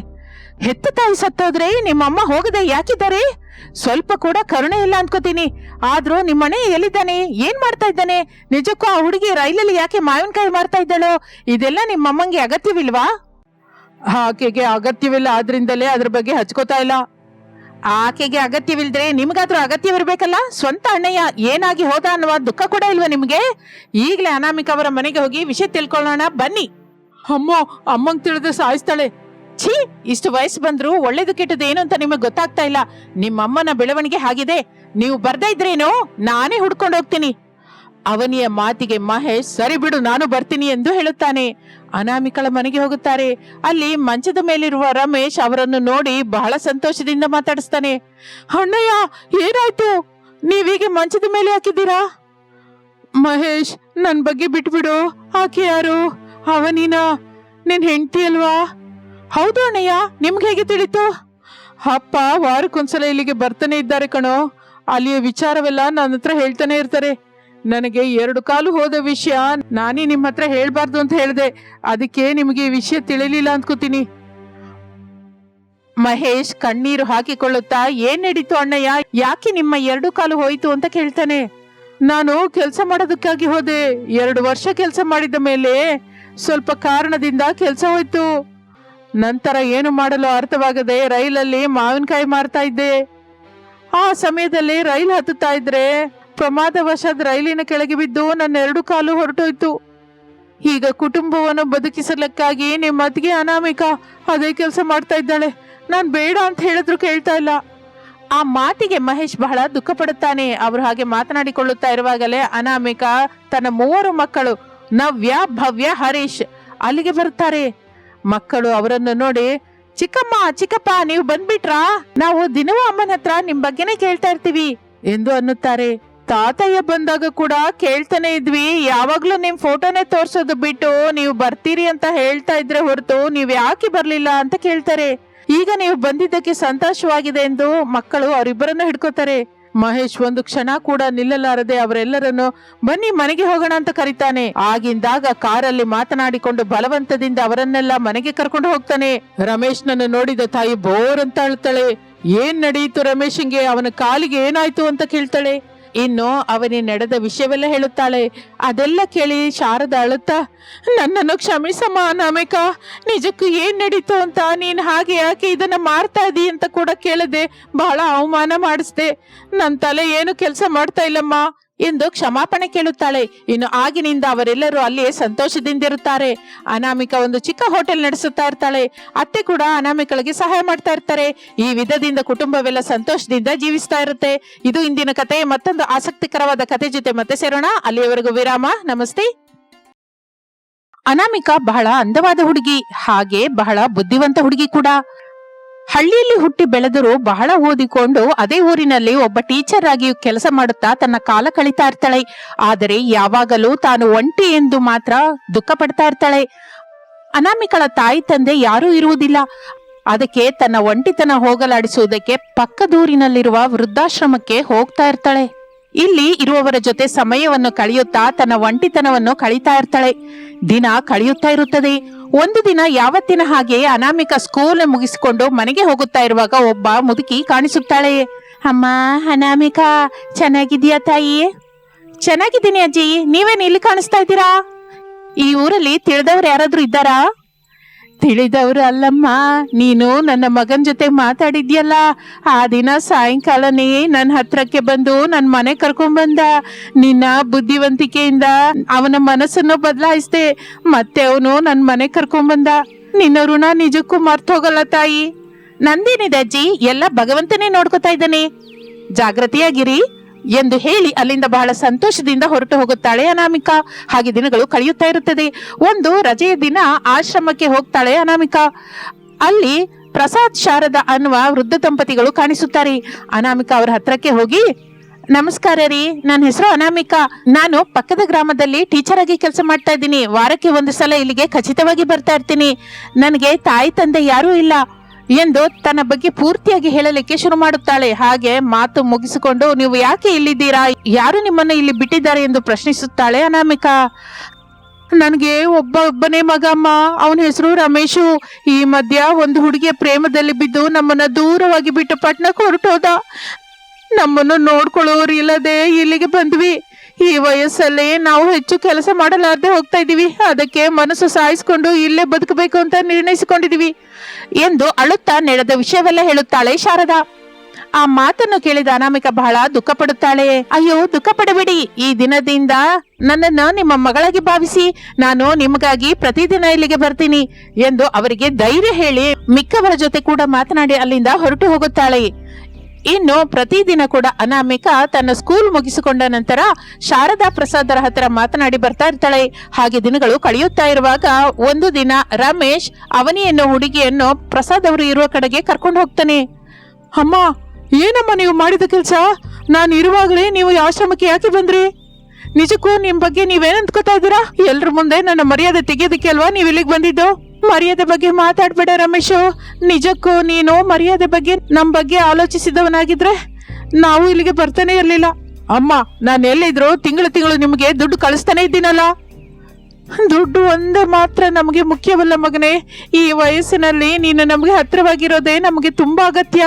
ಹೆತ್ತ ತಾಯಿ ಸತ್ತೋದ್ರೆ ನಿಮ್ಮಮ್ಮ ಹೋಗದೆ ಯಾಕಿದ್ದಾರೆ? ಸ್ವಲ್ಪ ಕೂಡ ಕರುಣೆ ಇಲ್ಲ ಅನ್ಕೋತೀನಿ. ಆದ್ರೂ ನಿಮ್ಮನೆ ಎಲ್ಲಿದ್ದಾನೆ? ಏನ್ ಮಾಡ್ತಾ ಇದ್ದಾನೆ? ನಿಜಕ್ಕೂ ಆ ಹುಡುಗಿ ರೈಲಲ್ಲಿ ಯಾಕೆ ಮಾವಿನಕಾಯಿ ಮಾರ್ತಾ ಇದ್ದಾಳೋ? ಇದೆಲ್ಲ ನಿಮ್ಮಮ್ಮಂಗೆ ಅಗತ್ಯವಿಲ್ವಾ? ಆಕೆಗೆ ಅಗತ್ಯವಿಲ್ಲ. ಆದ್ರಿಂದಲೇ ಅದ್ರ ಬಗ್ಗೆ ಹಚ್ಕೋತಾ ಇಲ್ಲ. ಆಕೆಗೆ ಅಗತ್ಯವಿಲ್ದ್ರೆ ನಿಮ್ಗಾದ್ರೂ ಅಗತ್ಯವಿರ್ಬೇಕಲ್ಲ ಸ್ವಂತ ಅಣ್ಣಯ್ಯ ಏನಾಗಿ ಹೋದ ಅನ್ನುವ ದುಃಖ ಕೂಡ ಇಲ್ವಾ ನಿಮ್ಗೆ? ಈಗಲೇ ಅನಾಮಿಕ ಅವರ ಮನೆಗೆ ಹೋಗಿ ವಿಷಯ ತಿಳ್ಕೊಳ್ಳೋಣ. ಬನ್ನಿ. ಅಮ್ಮ ಅಮ್ಮಂಗ್ ತಿಳಿದ್ರೆ ಸಾಯಿಸ್ತಾಳೆ. ಛೀ, ಇಷ್ಟು ವಯಸ್ಸು ಬಂದ್ರು ಒಳ್ಳೇದು ಕೆಟ್ಟದ್ದು ಏನು ಅಂತ ನಿಮಗೆ ಗೊತ್ತಾಗ್ತಾ ಇಲ್ಲ. ನಿಮ್ಮಮ್ಮನ ಬೆಳವಣಿಗೆ ಆಗಿದೆ ನೀವು ಬರ್ದೇ ಇದ್ರೇನು ನಾನೇ ಹುಡ್ಕೊಂಡು ಹೋಗ್ತೀನಿ. ಅವನಿಯ ಮಾತಿಗೆ ಮಹೇಶ್ ಸರಿ ಬಿಡು, ನಾನು ಬರ್ತೀನಿ ಎಂದು ಹೇಳುತ್ತಾನೆ. ಅನಾಮಿಕಳ ಮನೆಗೆ ಹೋಗುತ್ತಾರೆ. ಅಲ್ಲಿ ಮಂಚದ ಮೇಲಿರುವ ರಮೇಶ್ ಅವರನ್ನು ನೋಡಿ ಬಹಳ ಸಂತೋಷದಿಂದ ಮಾತಾಡಿಸ್ತಾನೆ. ಅಣ್ಣಯ್ಯ, ಏನಾಯ್ತು? ನೀವೀಗ ಮಂಚದ ಮೇಲೆ ಹಾಕಿದ್ದೀರಾ? ಮಹೇಶ್, ನನ್ ಬಗ್ಗೆ ಬಿಟ್ಬಿಡು. ಆಕೆ ಯಾರು? ಅವನಿನ? ನಿನ್ ಹೆಂಡತಿ ಅಲ್ವಾ? ಹೌದು ಅಣ್ಣಯ್ಯ, ನಿಮ್ಗೆ ಹೇಗೆ ತಿಳಿತು? ಅಪ್ಪ ವಾರಕ್ಕೊಂದ್ಸಲ ಇಲ್ಲಿಗೆ ಬರ್ತಾನೆ ಇದ್ದಾರೆ ಕಣೋ. ಅಲ್ಲಿಯ ವಿಚಾರವೆಲ್ಲ ನನ್ನ ಹತ್ರ ಹೇಳ್ತಾನೆ ಇರ್ತಾರೆ. ನನಗೆ ಎರಡು ಕಾಲು ಹೋದ ವಿಷಯ ನಾನೇ ನಿಮ್ಮ ಹತ್ರ ಹೇಳ್ಬಾರ್ದು ಅಂತ ಹೇಳಿದೆ. ಅದಕ್ಕೆ ನಿಮಗೆ ಈ ವಿಷಯ ತಿಳಿಲಿಲ್ಲ ಅಂದ್ಕೋತೀನಿ. ಮಹೇಶ್ ಕಣ್ಣೀರು ಹಾಕಿಕೊಳ್ಳುತ್ತಾ, ಏನ್ ನಡೀತು ಅಣ್ಣಯ್ಯ? ಯಾಕೆ ನಿಮ್ಮ ಎರಡು ಕಾಲು ಹೋಯ್ತು ಅಂತ ಕೇಳ್ತಾನೆ. ನಾನು ಕೆಲಸ ಮಾಡೋದಕ್ಕಾಗಿ ಹೋದೆ. ಎರಡು ವರ್ಷ ಕೆಲಸ ಮಾಡಿದ ಮೇಲೆ ಸ್ವಲ್ಪ ಕಾರಣದಿಂದ ಕೆಲಸ ಹೋಯ್ತು. ನಂತರ ಏನು ಮಾಡಲು ಅರ್ಥವಾಗದೆ ರೈಲಲ್ಲಿ ಮಾವಿನಕಾಯಿ ಮಾರ್ತಾ ಇದ್ದೆ. ಆ ಸಮಯದಲ್ಲಿ ರೈಲ್ ಹತ್ತುತ್ತಾ ಇದ್ರೆ ಪ್ರಮಾದವಶಾತ್ ರೈಲಿನ ಕೆಳಗೆ ಬಿದ್ದು ನನ್ನ ಎರಡು ಕಾಲು ಹೊರಟೋಯ್ತು. ಈಗ ಕುಟುಂಬವನ್ನು ಬದುಕಿಸಲಿಕ್ಕಾಗಿ ನಿಮ್ಮ ಅತ್ತಿಗೆ ಅನಾಮಿಕ ಅದೇ ಕೆಲಸ ಮಾಡ್ತಾ ಇದ್ದಾಳೆ. ನಾನು ಬೇಡ ಅಂತ ಹೇಳಿದ್ರು ಕೇಳ್ತಾ ಇಲ್ಲ. ಆ ಮಾತಿಗೆ ಮಹೇಶ್ ಬಹಳ ದುಃಖ ಪಡುತ್ತಾನೆ. ಅವರು ಹಾಗೆ ಮಾತನಾಡಿಕೊಳ್ಳುತ್ತಾ ಇರುವಾಗಲೇ ಅನಾಮಿಕ ತನ್ನ ಮೂವರು ಮಕ್ಕಳು ನವ್ಯ, ಭವ್ಯ ಹರೀಶ್ ಅಲ್ಲಿಗೆ ಬರುತ್ತಾರೆ. ಮಕ್ಕಳು ಅವರನ್ನು ನೋಡಿ, ಚಿಕ್ಕಮ್ಮ, ಚಿಕ್ಕಪ್ಪ, ನೀವು ಬಂದ್ಬಿಟ್ರಾ? ನಾವು ದಿನವೂ ಅಮ್ಮನ ಹತ್ರ ನಿಮ್ ಬಗ್ಗೆನೇ ಕೇಳ್ತಾ ಇರ್ತೀವಿ ಎಂದು ಅನ್ನುತ್ತಾರೆ. ತಾತಯ್ಯ ಬಂದಾಗ ಕೂಡ ಕೇಳ್ತಾನೆ ಇದ್ವಿ, ಯಾವಾಗ್ಲೂ ನಿಮ್ ಫೋಟೋನೇ ತೋರ್ಸೋದು ಬಿಟ್ಟು ನೀವು ಬರ್ತೀರಿ ಅಂತ ಹೇಳ್ತಾ ಇದ್ರೆ ಹೊರತು ನೀವ್ ಯಾಕೆ ಬರ್ಲಿಲ್ಲ ಅಂತ ಕೇಳ್ತಾರೆ. ಈಗ ನೀವು ಬಂದಿದ್ದಕ್ಕೆ ಸಂತೋಷವಾಗಿದೆ ಎಂದು ಮಕ್ಕಳು ಅವರಿಬ್ಬರನ್ನು ಹಿಡ್ಕೋತಾರೆ. ಮಹೇಶ್ ಒಂದು ಕ್ಷಣ ಕೂಡ ನಿಲ್ಲಲಾರದೆ ಅವರೆಲ್ಲರನ್ನು ಬನ್ನಿ ಮನೆಗೆ ಹೋಗೋಣ ಅಂತ ಕರೀತಾನೆ. ಆಗಿಂದಾಗ ಕಾರಲ್ಲಿ ಮಾತನಾಡಿಕೊಂಡು ಬಲವಂತದಿಂದ ಅವರನ್ನೆಲ್ಲ ಮನೆಗೆ ಕರ್ಕೊಂಡು ಹೋಗ್ತಾನೆ. ರಮೇಶ್ನನ್ನು ನೋಡಿದ ತಾಯಿ ಬೋರ್ ಅಂತ ಅಳ್ತಾಳೆ. ಏನ್ ನಡೆಯಿತು ರಮೇಶನ್ಗೆ ಅವನ ಕಾಲಿಗೆ ಏನಾಯ್ತು ಅಂತ ಕೇಳ್ತಾಳೆ. ಇನ್ನು ಅವನಿ ನಡೆದ ವಿಷಯವೆಲ್ಲ ಹೇಳುತ್ತಾಳೆ. ಅದೆಲ್ಲ ಕೇಳಿ ಶಾರದ ಅಳುತ್ತಾ, ನನ್ನನ್ನು ಕ್ಷಮಿಸಮ್ಮ ಅನಾಮಿಕ. ನಿಜಕ್ಕೂ ಏನ್ ನಡೀತು ಅಂತ? ನೀನು ಹಾಗೆ ಯಾಕೆ ಇದನ್ನ ಮಾಡ್ತಾ ಇದೀ ಅಂತ ಕೂಡ ಕೇಳದೆ ಬಹಳ ಅವಮಾನ ಮಾಡಿಸ್ದೆ. ನನ್ನ ತಲೆ ಏನು ಕೆಲಸ ಮಾಡ್ತಾ ಇಲ್ಲಮ್ಮ. ಎಂದು ಕ್ಷಮಾಪಣೆ ಕೇಳುತ್ತಾಳೆ. ಇನ್ನು ಆಗಿನಿಂದ ಅವರೆಲ್ಲರೂ ಅಲ್ಲಿ ಸಂತೋಷದಿಂದಿರುತ್ತಾರೆ. ಅನಾಮಿಕ ಒಂದು ಚಿಕ್ಕ ಹೋಟೆಲ್ ನಡೆಸುತ್ತಾ ಇರ್ತಾಳೆ. ಅತ್ತೆ ಕೂಡ ಅನಾಮಿಕಳಿಗೆ ಸಹಾಯ ಮಾಡ್ತಾ ಇರ್ತಾರೆ. ಈ ವಿಧದಿಂದ ಕುಟುಂಬವೆಲ್ಲ ಸಂತೋಷದಿಂದ ಜೀವಿಸ್ತಾ ಇರುತ್ತೆ. ಇದು ಇಂದಿನ ಕತೆ ಮತ್ತೊಂದು ಆಸಕ್ತಿಕರವಾದ ಕತೆ ಜೊತೆ ಮತ್ತೆ ಸೇರೋಣ. ಅಲ್ಲಿಯವರೆಗೂ ವಿರಾಮ. ನಮಸ್ತೆ. ಅನಾಮಿಕ ಬಹಳ ಅಂದವಾದ ಹುಡುಗಿ. ಹಾಗೆ ಬಹಳ ಬುದ್ಧಿವಂತ ಹುಡುಗಿ ಕೂಡ. ಹಳ್ಳಿಯಲ್ಲಿ ಹುಟ್ಟಿ ಬೆಳೆದರೂ ಬಹಳ ಓದಿಕೊಂಡು ಅದೇ ಊರಿನಲ್ಲಿ ಒಬ್ಬ ಟೀಚರ್ ಆಗಿ ಕೆಲಸ ಮಾಡುತ್ತಾ ತನ್ನ ಕಾಲ ಕಳಿತಾ ಇರ್ತಾಳೆ. ಆದರೆ ಯಾವಾಗಲೂ ತಾನು ಒಂಟಿ ಎಂದು ಮಾತ್ರ ದುಃಖ ಪಡ್ತಾ ಇರ್ತಾಳೆ. ಅನಾಮಿಕಳ ತಾಯಿ ತಂದೆ ಯಾರೂ ಇರುವುದಿಲ್ಲ. ಅದಕ್ಕೆ ತನ್ನ ಒಂಟಿತನ ಹೋಗಲಾಡಿಸುವುದಕ್ಕೆ ಪಕ್ಕದೂರಿನಲ್ಲಿರುವ ವೃದ್ಧಾಶ್ರಮಕ್ಕೆ ಹೋಗ್ತಾ ಇರ್ತಾಳೆ. ಇಲ್ಲಿ ಇರುವವರ ಜೊತೆ ಸಮಯವನ್ನು ಕಳೆಯುತ್ತಾ ತನ್ನ ಒಂಟಿತನವನ್ನು ಕಳೀತಾ ಇರ್ತಾಳೆ. ದಿನ ಕಳೆಯುತ್ತಾ ಇರುತ್ತದೆ. ಒಂದು ದಿನ ಯಾವತ್ತಿನ ಹಾಗೆ ಅನಾಮಿಕ ಸ್ಕೂಲ್ ಮುಗಿಸಿಕೊಂಡು ಮನೆಗೆ ಹೋಗುತ್ತಾ ಇರುವಾಗ ಒಬ್ಬ ಮುದುಕಿ ಕಾಣಿಸುತ್ತಾಳೆ. ಅಮ್ಮ, ಅನಾಮಿಕಾ, ಚೆನ್ನಾಗಿದೆಯಾ ತಾಯಿ? ಚೆನ್ನಾಗಿದ್ದೀನಿ ಅಜ್ಜಿ. ನೀವೇನು ಇಲ್ಲಿ ಕಾಣಿಸ್ತಾ ಇದ್ದೀರಾ? ಈ ಊರಲ್ಲಿ ತಿಳಿದವ್ರು ಯಾರಾದ್ರೂ ಇದ್ದಾರಾ? ತಿಳಿದವ್ರು ಅಲ್ಲಮ್ಮ, ನೀನು ನನ್ನ ಮಗನ ಜೊತೆ ಮಾತಾಡಿದ್ಯಲ್ಲ, ಆ ದಿನ ಸಾಯಂಕಾಲನೇ ನನ್ನ ಹತ್ರಕ್ಕೆ ಬಂದು ನನ್ನ ಮನೆ ಕರ್ಕೊಂಡ್ ಬಂದ. ನಿನ್ನ ಬುದ್ಧಿವಂತಿಕೆಯಿಂದ ಅವನ ಮನಸ್ಸನ್ನು ಬದಲಾಯಿಸಿದೆ, ಮತ್ತೆ ಅವನು ನನ್ನ ಮನೆ ಕರ್ಕೊಂಡ್ ಬಂದ. ನಿನ್ನ ಋಣ ನಿಜಕ್ಕೂ ಮರ್ತೋಗಲ್ಲ ತಾಯಿ. ನಂದೇನಿದೆ ಅಜ್ಜಿ? ಎಲ್ಲ ಭಗವಂತನೇ ನೋಡ್ಕೊತಾ ಇದ್ದಾನೆ. ಜಾಗ್ರತೆಯಾಗಿರಿ. ಎಂದು ಹೇಳಿ ಅಲ್ಲಿಂದ ಬಹಳ ಸಂತೋಷದಿಂದ ಹೊರಟು ಹೋಗುತ್ತಾಳೆ ಅನಾಮಿಕಾ. ಹಾಗೆ ದಿನಗಳು ಕಳೆಯುತ್ತಾ ಇರುತ್ತದೆ. ಒಂದು ರಜೆಯ ದಿನ ಆಶ್ರಮಕ್ಕೆ ಹೋಗ್ತಾಳೆ ಅನಾಮಿಕಾ. ಅಲ್ಲಿ ಪ್ರಸಾದ್, ಶಾರದ ಅನ್ನುವ ವೃದ್ಧ ದಂಪತಿಗಳು ಕಾಣಿಸುತ್ತಾರೆ. ಅನಾಮಿಕಾ ಅವರ ಹತ್ರಕ್ಕೆ ಹೋಗಿ, ನಮಸ್ಕಾರ ರೀ, ನನ್ನ ಹೆಸರು ಅನಾಮಿಕಾ. ನಾನು ಪಕ್ಕದ ಗ್ರಾಮದಲ್ಲಿ ಟೀಚರ್ ಆಗಿ ಕೆಲಸ ಮಾಡ್ತಾ ಇದ್ದೀನಿ. ವಾರಕ್ಕೆ ಒಂದು ಸಲ ಇಲ್ಲಿಗೆ ಖಚಿತವಾಗಿ ಬರ್ತಾ ಇರ್ತೀನಿ. ನನಗೆ ತಾಯಿ, ತಂದೆ ಯಾರೂ ಇಲ್ಲ. ಎಂದು ತನ್ನ ಬಗ್ಗೆ ಪೂರ್ತಿಯಾಗಿ ಹೇಳಲಿಕ್ಕೆ ಶುರು ಮಾಡುತ್ತಾಳೆ. ಹಾಗೆ ಮಾತು ಮುಗಿಸಿಕೊಂಡು, ನೀವು ಯಾಕೆ ಇಲ್ಲಿದ್ದೀರಾ? ಯಾರು ನಿಮ್ಮನ್ನು ಇಲ್ಲಿ ಬಿಟ್ಟಿದ್ದಾರೆ ಎಂದು ಪ್ರಶ್ನಿಸುತ್ತಾಳೆ ಅನಾಮಿಕಾ. ನನಗೆ ಒಬ್ಬ, ಒಬ್ಬನೇ ಮಗಮ್ಮ ಅವನ ಹೆಸರು ರಮೇಶು. ಈ ಮಧ್ಯ ಒಂದು ಹುಡುಗಿಯ ಪ್ರೇಮದಲ್ಲಿ ಬಿದ್ದು ನಮ್ಮನ್ನ ದೂರವಾಗಿ ಬಿಟ್ಟು ಪಟ್ಟಣಕ್ಕೆ ಹೊರಟೋದ ನಮ್ಮನ್ನು ನೋಡ್ಕೊಳ್ಳೋರು ಇಲ್ಲದೆ ಇಲ್ಲಿಗೆ ಬಂದ್ವಿ. ಈ ವಯಸ್ಸಲ್ಲಿ ನಾವು ಹೆಚ್ಚು ಕೆಲಸ ಮಾಡಲಾರದೆ ಹೋಗ್ತಾ ಇದ್ದೀವಿ. ಅದಕ್ಕೆ ಮನಸ್ಸು ಸಾಯಿಸ್ಕೊಂಡು ಇಲ್ಲೇ ಬದುಕಬೇಕು ಅಂತ ನಿರ್ಣಯಿಸಿಕೊಂಡಿದೀವಿ ಎಂದು ಅಳುತ್ತಾ ನಡೆದ ವಿಷಯವೆಲ್ಲ ಹೇಳುತ್ತಾಳೆ ಶಾರದಾ. ಆ ಮಾತನ್ನು ಕೇಳಿದ ಅನಾಮಿಕ ಬಹಳ ದುಃಖ ಪಡುತ್ತಾಳೆ. ಅಯ್ಯೋ, ದುಃಖ ಪಡಬೇಡಿ. ಈ ದಿನದಿಂದ ನನ್ನನ್ನು ನಿಮ್ಮ ಮಗಳಾಗಿ ಭಾವಿಸಿ ನಾನು ನಿಮಗಾಗಿ ಪ್ರತಿದಿನ ಇಲ್ಲಿಗೆ ಬರ್ತೀನಿ ಎಂದು ಅವರಿಗೆ ಧೈರ್ಯ ಹೇಳಿ ಮಿಕ್ಕವರ ಜೊತೆ ಕೂಡ ಮಾತನಾಡಿ ಅಲ್ಲಿಂದ ಹೊರಟು ಹೋಗುತ್ತಾಳೆ. ಇನ್ನು ಪ್ರತಿದಿನ ಕೂಡ ಅನಾಮಿಕ ತನ್ನ ಸ್ಕೂಲ್ ಮುಗಿಸಿಕೊಂಡ ನಂತರ ಶಾರದಾ ಪ್ರಸಾದರ ಹತ್ರ ಮಾತನಾಡಿ ಬರ್ತಾ ಇರ್ತಾಳೆ. ಹಾಗೆ ದಿನಗಳು ಕಳೆಯುತ್ತಾ ಇರುವಾಗ ಒಂದು ದಿನ ರಮೇಶ್ ಅವನಿ ಎನ್ನೋ ಹುಡುಗಿಯನ್ನು ಪ್ರಸಾದ್ ಅವರು ಇರುವ ಕಡೆಗೆ ಕರ್ಕೊಂಡು ಹೋಗ್ತಾನೆ. ಅಮ್ಮ, ಏನಮ್ಮ ನೀವು ಮಾಡಿದ ಕೆಲಸ? ನಾನು ಇರುವಾಗಲೇ ನೀವು ಆಶ್ರಮಕ್ಕೆ ಯಾಕೆ ಬಂದ್ರಿ? ನಿಜಕ್ಕೂ ನಿಮ್ಮ ಬಗ್ಗೆ ನೀವೇನು ಅಂದ್ಕೋತಾ ಇದ್ದೀರಾ? ಎಲ್ಲರ ಮುಂದೆ ನನ್ನ ಮರ್ಯಾದೆ ತೆಗೆಯೋದಕ್ಕೆ ಅಲ್ವಾ ನೀವು ಇಲ್ಲಿಗೆ ಬಂದಿದ್ದು? ಮರ್ಯಾದೆ ಬಗ್ಗೆ ಮಾತಾಡ್ಬೇಡ ರಮೇಶು. ನಿಜಕ್ಕೂ ನೀನು ಮರ್ಯಾದೆ ಬಗ್ಗೆ ನಮ್ ಬಗ್ಗೆ ಆಲೋಚಿಸಿದವನಾಗಿದ್ರೆ ನಾವು ಇಲ್ಲಿಗೆ ಬರ್ತಾನೆ ಇರ್ಲಿಲ್ಲ. ಅಮ್ಮ, ನಾನು ಎಲ್ಲಿದ್ರು ತಿಂಗಳು ತಿಂಗಳು ನಿಮಗೆ ದುಡ್ಡು ಕಳಿಸ್ತಾನೆ ಇದ್ದೀನಲ್ಲ. ದುಡ್ಡು ಒಂದೇ ಮಾತ್ರ ನಮಗೆ ಮುಖ್ಯವಲ್ಲ ಮಗನೇ. ಈ ವಯಸ್ಸಿನಲ್ಲಿ ನೀನು ನಮಗೆ ಹತ್ತಿರವಾಗಿರೋದೇ ನಮಗೆ ತುಂಬಾ ಅಗತ್ಯ.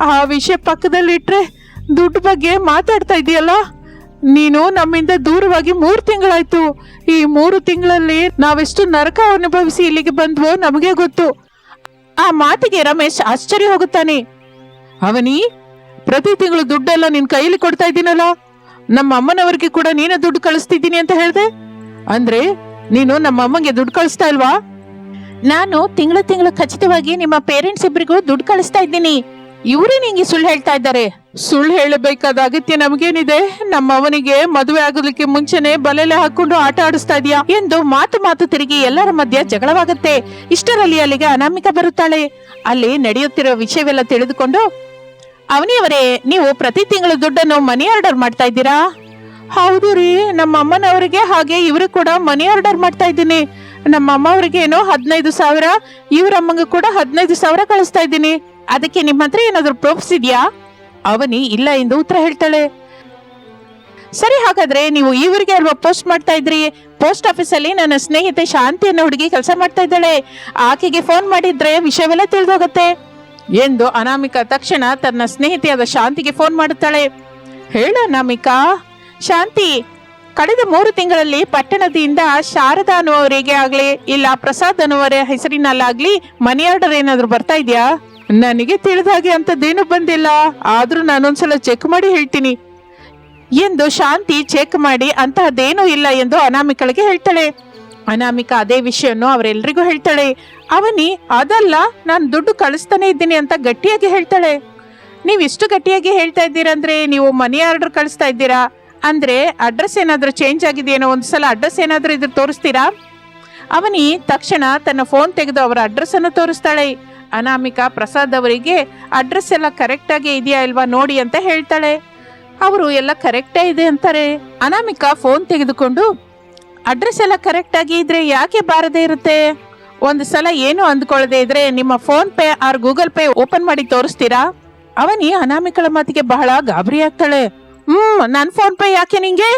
ಆ ವಿಷಯ ಪಕ್ಕದಲ್ಲಿಟ್ರೆ ದುಡ್ಡು ಬಗ್ಗೆ ಮಾತಾಡ್ತಾ ಇದೆಯಲ್ಲ? ನೀನು ನಮ್ಮಿಂದ ದೂರವಾಗಿ ಮೂರು ತಿಂಗಳಾಯ್ತು. ಈ ಮೂರು ತಿಂಗಳಲ್ಲಿ ನಾವೆಷ್ಟು ನರಕ ಅನುಭವಿಸಿ ಇಲ್ಲಿಗೆ ಬಂದ್ವೋ ನಮಗೆ ಗೊತ್ತು. ಆ ಮಾತಿಗೆ ರಮೇಶ್ ಆಶ್ಚರ್ಯ ಹೋಗುತ್ತಾನೆ. ಅವನಿ, ಪ್ರತಿ ತಿಂಗಳು ದುಡ್ಡೆಲ್ಲ ನಿನ್ ಕೈಯಲ್ಲಿ ಕೊಡ್ತಾ ಇದ್ದೀನಲ್ಲ? ನಮ್ಮ ಅಮ್ಮನವರಿಗೆ ಕೂಡ ನೀನೇ ದುಡ್ಡು ಕಳಿಸ್ತಿದ್ದೀನಿ ಅಂತ ಹೇಳ್ದೆ? ಅಂದ್ರೆ ನೀನು ನಮ್ಮ ಅಮ್ಮಂಗೆ ದುಡ್ಡು ಕಳಿಸ್ತಾ ಇಲ್ವಾ? ನಾನು ತಿಂಗಳು ತಿಂಗಳು ಖಚಿತವಾಗಿ ನಿಮ್ಮ ಪೇರೆಂಟ್ಸ್ ಇಬ್ಬರಿಗೂ ದುಡ್ಡು ಕಳಿಸ್ತಾ ಇದ್ದೀನಿ. ಇವರೇ ನಿಂಗೆ ಸುಳ್ಳು ಹೇಳ್ತಾ ಇದ್ದಾರೆ. ಸುಳ್ಳು ಹೇಳಬೇಕಾದ ಅಗತ್ಯ ನಮಗೇನಿದೆ? ನಮ್ಮವನಿಗೆ ಮದುವೆ ಆಗೋದಕ್ಕೆ ಮುಂಚೆನೆ ಬಲೆಲೆ ಹಾಕೊಂಡು ಆಟ ಆಡಿಸ್ತಾ ಇದೀಯಾ? ಎಂದು ಮಾತು ಮಾತು ತಿರುಗಿ ಎಲ್ಲರ ಮಧ್ಯೆ ಜಗಳವಾಗುತ್ತೆ. ಇಷ್ಟರಲ್ಲಿ ಅಲ್ಲಿಗೆ ಅನಾಮಿಕ ಬರುತ್ತಾಳೆ. ಅಲ್ಲಿ ನಡೆಯುತ್ತಿರೋ ವಿಷಯವೆಲ್ಲ ತಿಳಿದುಕೊಂಡು, ಅವನಿಯವರೇ, ನೀವು ಪ್ರತಿ ತಿಂಗಳು ದುಡ್ಡನ್ನು ಮನಿ ಆರ್ಡರ್ ಮಾಡ್ತಾ ಇದ್ದೀರಾ? ಹೌದು ರೀ, ನಮ್ಮ ಅಮ್ಮನವರಿಗೆ ಹಾಗೆ ಇವರು ಕೂಡ ಮನಿ ಆರ್ಡರ್ ಮಾಡ್ತಾ ಇದ್ದೀನಿ. ನಮ್ಮ ಅಮ್ಮ ಅವರಿಗೆ ಏನೋ ಹದಿನೈದು ಸಾವಿರ, ಇವ್ರ ಅಮ್ಮಂಗ ಕೂಡ ಹದಿನೈದು ಸಾವಿರ ಕಳಿಸ್ತಾ ಇದ್ದೀನಿ. ಅದಕ್ಕೆ ನಿಮ್ಮ ಹತ್ರ ಏನಾದ್ರು ಪ್ರೂಫ್ಸ್ ಇದೆಯಾ? ಅವನಿ, ಇಲ್ಲ ಎಂದು ಉತ್ತರ ಹೇಳ್ತಾಳೆ. ಸರಿ, ಹಾಗಾದ್ರೆ ನೀವು ಇವರಿಗೆ ಅಲ್ವಾ ಪೋಸ್ಟ್ ಮಾಡ್ತಾ ಇದ್ರಿ? ಪೋಸ್ಟ್ ಆಫೀಸಲ್ಲಿ ನನ್ನ ಸ್ನೇಹಿತೆ ಶಾಂತಿ ಅನ್ನೋ ಹುಡುಗಿ ಕೆಲಸ ಮಾಡ್ತಾ ಇದ್ದಾಳೆ. ಆಕೆಗೆ ಫೋನ್ ಮಾಡಿದ್ರೆ ವಿಷಯವೆಲ್ಲ ತಿಳಿದೋಗತ್ತೆ ಎಂದು ಅನಾಮಿಕಾ ತಕ್ಷಣ ತನ್ನ ಸ್ನೇಹಿತೆಯಾದ ಶಾಂತಿಗೆ ಫೋನ್ ಮಾಡುತ್ತಾಳೆ. ಹೇಳ ಅನಾಮಿಕಾ. ಶಾಂತಿ, ಕಳೆದ ಮೂರು ತಿಂಗಳಲ್ಲಿ ಪಟ್ಟಣದಿಂದ ಶಾರದಾ ಅನ್ನುವವರಿಗೆ ಆಗ್ಲಿ, ಇಲ್ಲ ಪ್ರಸಾದ್ ಅನ್ನುವರ ಹೆಸರಿನಲ್ಲಾಗ್ಲಿ ಮನಿ ಆರ್ಡರ್ ಏನಾದ್ರು ಬರ್ತಾ ಇದೆಯಾ? ನನಗೆ ತಿಳಿದ ಹಾಗೆ ಅಂತದ್ದೇನು ಬಂದಿಲ್ಲ. ಆದ್ರೂ ನಾನೊಂದ್ಸಲ ಚೆಕ್ ಮಾಡಿ ಹೇಳ್ತೀನಿ. ಎಂದು ಶಾಂತಿ ಚೆಕ್ ಮಾಡಿ ಅಂತಹದ್ದೇನೂ ಇಲ್ಲ ಎಂದು ಅನಾಮಿಕಳಿಗೆ ಹೇಳ್ತಾಳೆ. ಅನಾಮಿಕಾ ಅದೇ ವಿಷಯವನ್ನು ಅವರೆಲ್ಲರಿಗೂ ಹೇಳ್ತಾಳೆ. ಅವನಿ, ಅದಲ್ಲ, ನಾನು ದುಡ್ಡು ಕಳಿಸ್ತಾನೆ ಇದ್ದೀನಿ ಅಂತ ಗಟ್ಟಿಯಾಗಿ ಹೇಳ್ತಾಳೆ. ನೀವು ಇಷ್ಟು ಗಟ್ಟಿಯಾಗಿ ಹೇಳ್ತಾ ಇದ್ದೀರಂದ್ರೆ ನೀವು ಮನಿ ಆರ್ಡರ್ ಕಳಿಸ್ತಾ ಇದ್ದೀರಾ? ಅಂದ್ರೆ ಅಡ್ರೆಸ್ ಏನಾದರೂ ಚೇಂಜ್ ಆಗಿದೆಯೇನೋ ಒಂದ್ಸಲ ಅಡ್ರೆಸ್ ಏನಾದರೂ ಇದ್ರ ತೋರಿಸ್ತೀರಾ? ಅವನಿ ತಕ್ಷಣ ತನ್ನ ಫೋನ್ ತೆಗೆದು ಅವರ ಅಡ್ರೆಸ್ ಅನ್ನು ತೋರಿಸ್ತಾಳೆ. ಅನಾಮಿಕಾ ಪ್ರಸಾದ್ ಅವರಿಗೆ ಅಡ್ರೆಸ್ ಎಲ್ಲ ಕರೆಕ್ಟಾಗಿ ಇದೆಯಾ ಇಲ್ವಾ ನೋಡಿ ಅಂತ ಹೇಳ್ತಾಳೆ. ಅವರು ಎಲ್ಲ ಕರೆಕ್ಟೇ ಇದೆ ಅಂತಾರೆ. ಅನಾಮಿಕಾ ಫೋನ್ ತೆಗೆದುಕೊಂಡು ಅಡ್ರೆಸ್ ಎಲ್ಲ ಕರೆಕ್ಟಾಗಿ ಇದ್ರೆ ಯಾಕೆ ಬಾರದೇ ಇರುತ್ತೆ? ಒಂದು ಸಲ ಏನು ಅಂದ್ಕೊಳ್ಳದೆ ಇದ್ರೆ ನಿಮ್ಮ PhonePe or Google Pay open ಮಾಡಿ ತೋರಿಸ್ತೀರಾ? ಅವನಿ ಅನಾಮಿಕಳ ಮಾತಿಗೆ ಬಹಳ ಗಾಬರಿ ಆಗ್ತಾಳೆ. ಹ್ಮ್ ನನ್ನ ಫೋನ್ ಪೇ ಯಾಕೆ ನಿಂಗೆ?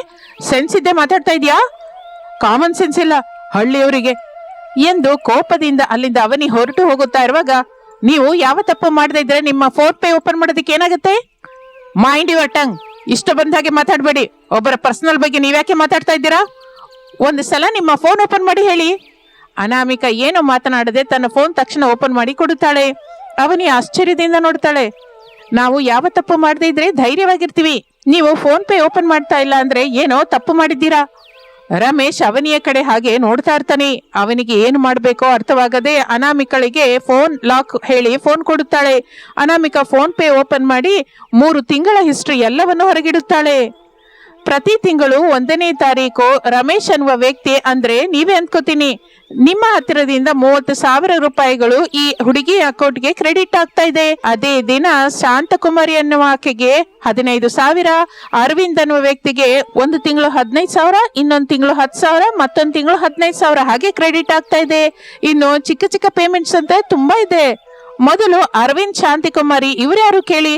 ಸೆನ್ಸ್ ಇದ್ದೆ ಮಾತಾಡ್ತಾ ಇದೀಯಾ? ಕಾಮನ್ ಸೆನ್ಸ್ ಇಲ್ಲ. ಹಳ್ಳಿಯವರಿಗೆ ಎಂದು ಕೋಪದಿಂದ ಅಲ್ಲಿಂದ ಅವನಿ ಹೊರಟು ಹೋಗುತ್ತಾ ಇರುವಾಗ, ನೀವು ಯಾವ ತಪ್ಪು ಮಾಡದೇ ಇದ್ರೆ ನಿಮ್ಮ ಫೋನ್ ಪೇ ಓಪನ್ ಮಾಡೋದಕ್ಕೆ ಏನಾಗುತ್ತೆ? ಮೈಂಡ್ ಯುವರ್ ಟಂಗ್ ಇಷ್ಟ ಬಂದ ಹಾಗೆ ಮಾತಾಡಬೇಡಿ. ಒಬ್ಬರ ಪರ್ಸನಲ್ ಬಗ್ಗೆ ನೀವ್ಯಾಕೆ ಮಾತಾಡ್ತಾ ಇದ್ದೀರಾ? ಒಂದು ಸಲ ನಿಮ್ಮ ಫೋನ್ ಓಪನ್ ಮಾಡಿ ಹೇಳಿ. ಅನಾಮಿಕ ಏನು ಮಾತನಾಡದೆ ತನ್ನ ಫೋನ್ ತಕ್ಷಣ ಓಪನ್ ಮಾಡಿ ಕೊಡುತ್ತಾಳೆ. ಅವನಿ ಆಶ್ಚರ್ಯದಿಂದ ನೋಡ್ತಾಳೆ. ನಾವು ಯಾವ ತಪ್ಪು ಮಾಡದೇ ಇದ್ರೆ ಧೈರ್ಯವಾಗಿರ್ತೀವಿ. ನೀವು ಫೋನ್ ಪೇ ಓಪನ್ ಮಾಡ್ತಾ ಇಲ್ಲ ಅಂದ್ರೆ ಏನೋ ತಪ್ಪು ಮಾಡಿದ್ದೀರಾ? ರಮೇಶ್ ಅವನಿಯ ಕಡೆ ಹಾಗೆ ನೋಡ್ತಾ ಇರ್ತಾನೆ. ಅವನಿಗೆ ಏನು ಮಾಡಬೇಕೋ ಅರ್ಥವಾಗದೆ ಅನಾಮಿಕಳಿಗೆ ಫೋನ್ ಲಾಕ್ ಹೇಳಿ ಫೋನ್ ಕೊಡುತ್ತಾಳೆ. ಅನಾಮಿಕ ಫೋನ್ ಪೇ ಓಪನ್ ಮಾಡಿ ಮೂರು ತಿಂಗಳ ಹಿಸ್ಟ್ರಿ ಎಲ್ಲವನ್ನು ಹೊರಗಿಡುತ್ತಾಳೆ. ಪ್ರತಿ ತಿಂಗಳು ಒಂದನೇ ತಾರೀಕು ರಮೇಶ್ ಅನ್ನುವ ವ್ಯಕ್ತಿ ಅಂದ್ರೆ ನೀವೇ ಅನ್ಕೋತೀನಿ ನಿಮ್ಮ ಹತ್ತಿರದಿಂದ ಮೂವತ್ತು ಸಾವಿರ ರೂಪಾಯಿಗಳು ಈ ಹುಡುಗಿ ಅಕೌಂಟ್ಗೆ ಕ್ರೆಡಿಟ್ ಆಗ್ತಾ ಇದೆ. ಅದೇ ದಿನ ಶಾಂತಕುಮಾರಿ ಅನ್ನುವ ಆಕೆಗೆ ಹದಿನೈದು ಸಾವಿರ, ಅರವಿಂದ್ ಅನ್ನುವ ವ್ಯಕ್ತಿಗೆ ಒಂದು ತಿಂಗಳು ಹದಿನೈದು ಸಾವಿರ, ಇನ್ನೊಂದು ತಿಂಗಳು ಹತ್ತು ಸಾವಿರ, ಮತ್ತೊಂದು ತಿಂಗಳು ಹದಿನೈದು ಸಾವಿರ. ಹಾಗೆ ಕ್ರೆಡಿಟ್ ಆಗ್ತಾ ಇದೆ. ಇನ್ನು ಚಿಕ್ಕ ಚಿಕ್ಕ ಪೇಮೆಂಟ್ಸ್ ಅಂತ ತುಂಬಾ ಇದೆ. ಮೊದಲು ಅರವಿಂದ್ ಶಾಂತಿಕುಮಾರಿ ಇವ್ರ್ಯಾರು ಕೇಳಿ?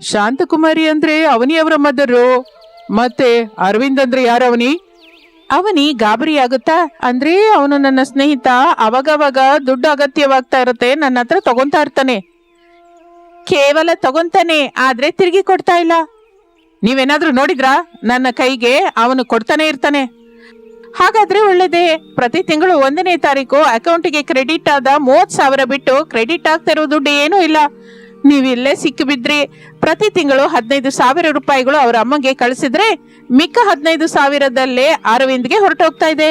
ಶಾಂತಕುಮಾರಿ ಅಂದ್ರೆ ಅವನಿಯವರ ಮದರು. ಮತ್ತೆ ಅರವಿಂದ್ ಅಂದ್ರೆ ಯಾರವನಿ ಅವನಿ? ಗಾಬರಿ ಆಗುತ್ತಾ? ಅಂದ್ರೆ ಅವನು ನನ್ನ ಸ್ನೇಹಿತ. ಅವಾಗವಾಗ ದುಡ್ಡು ಅಗತ್ಯವಾಗ್ತಾ ಇರುತ್ತೆ. ನನ್ನ ಹತ್ರ ತಗೊಂತಾ ಇರ್ತಾನೆ. ಕೇವಲ ತಗೊಂತಾನೆ ಆದ್ರೆ ತಿರುಗಿ ಕೊಡ್ತಾ ಇಲ್ಲ. ನೀವೇನಾದ್ರೂ ನೋಡಿದ್ರಾ? ನನ್ನ ಕೈಗೆ ಅವನು ಕೊಡ್ತಾನೆ ಇರ್ತಾನೆ. ಹಾಗಾದ್ರೆ ಒಳ್ಳೇದೇ. ಪ್ರತಿ ತಿಂಗಳು ಒಂದನೇ ತಾರೀಕು ಅಕೌಂಟಿಗೆ ಕ್ರೆಡಿಟ್ ಆದ ಮೂವತ್ ಸಾವಿರ ಬಿಟ್ಟು ಕ್ರೆಡಿಟ್ ಆಗ್ತಾ ಇರೋ ದುಡ್ಡು ಏನೂ ಇಲ್ಲ. ನೀವು ಇಲ್ಲೇ ಸಿಕ್ಕಿಬಿದ್ರಿ ಪ್ರತಿ ತಿಂಗಳು ಹದಿನೈದು ಸಾವಿರ ರೂಪಾಯಿಗಳು ಅವರ ಅಮ್ಮಗೆ ಕಳಿಸಿದ್ರೆ ಮಿಕ್ಕ ಹದಿನೈದು ಸಾವಿರದಲ್ಲೇ ಅರವಿಂದ್ಗೆ ಹೊರಟೋಗ್ತಾ ಇದೆ.